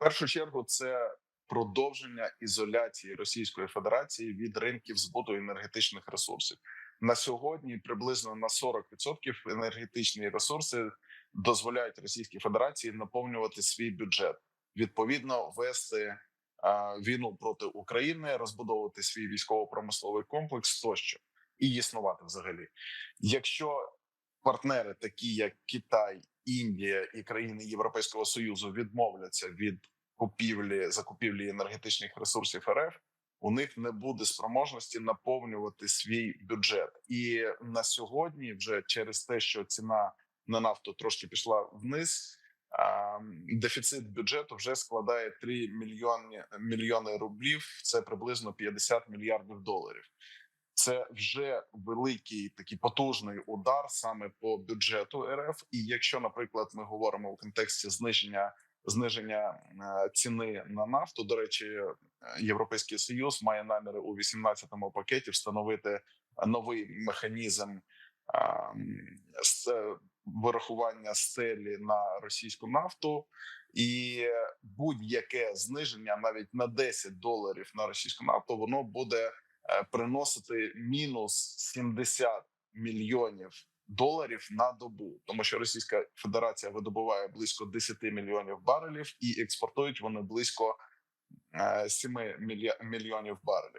першу чергу це продовження ізоляції Російської Федерації від ринків збуту енергетичних ресурсів. На сьогодні приблизно на 40% енергетичні ресурси дозволяють Російській Федерації наповнювати свій бюджет, відповідно вести війну проти України, розбудовувати свій військово-промисловий комплекс тощо і існувати взагалі. Якщо партнери, такі як Китай, Індія і країни Європейського союзу, відмовляться від купівлі закупівлі енергетичних ресурсів РФ, у них не буде спроможності наповнювати свій бюджет. І на сьогодні, вже через те, що ціна на нафту трошки пішла вниз. Дефіцит бюджету вже складає 3 мільйони мільйони рублів. Це приблизно 50 мільярдів доларів. Це вже великий такий потужний удар саме по бюджету РФ. І якщо, наприклад, ми говоримо у контексті зниження зниження е, ціни на нафту, до речі, е, Європейський Союз має наміри у 18-му пакеті встановити новий механізм з вирахування стелі на російську нафту, і будь-яке зниження навіть на 10 доларів на російську нафту, воно буде е, приносити мінус 70 мільйонів доларів на добу, тому що Російська Федерація видобуває близько 10 мільйонів барелів і експортують вони близько е, 7 мільйонів барелів.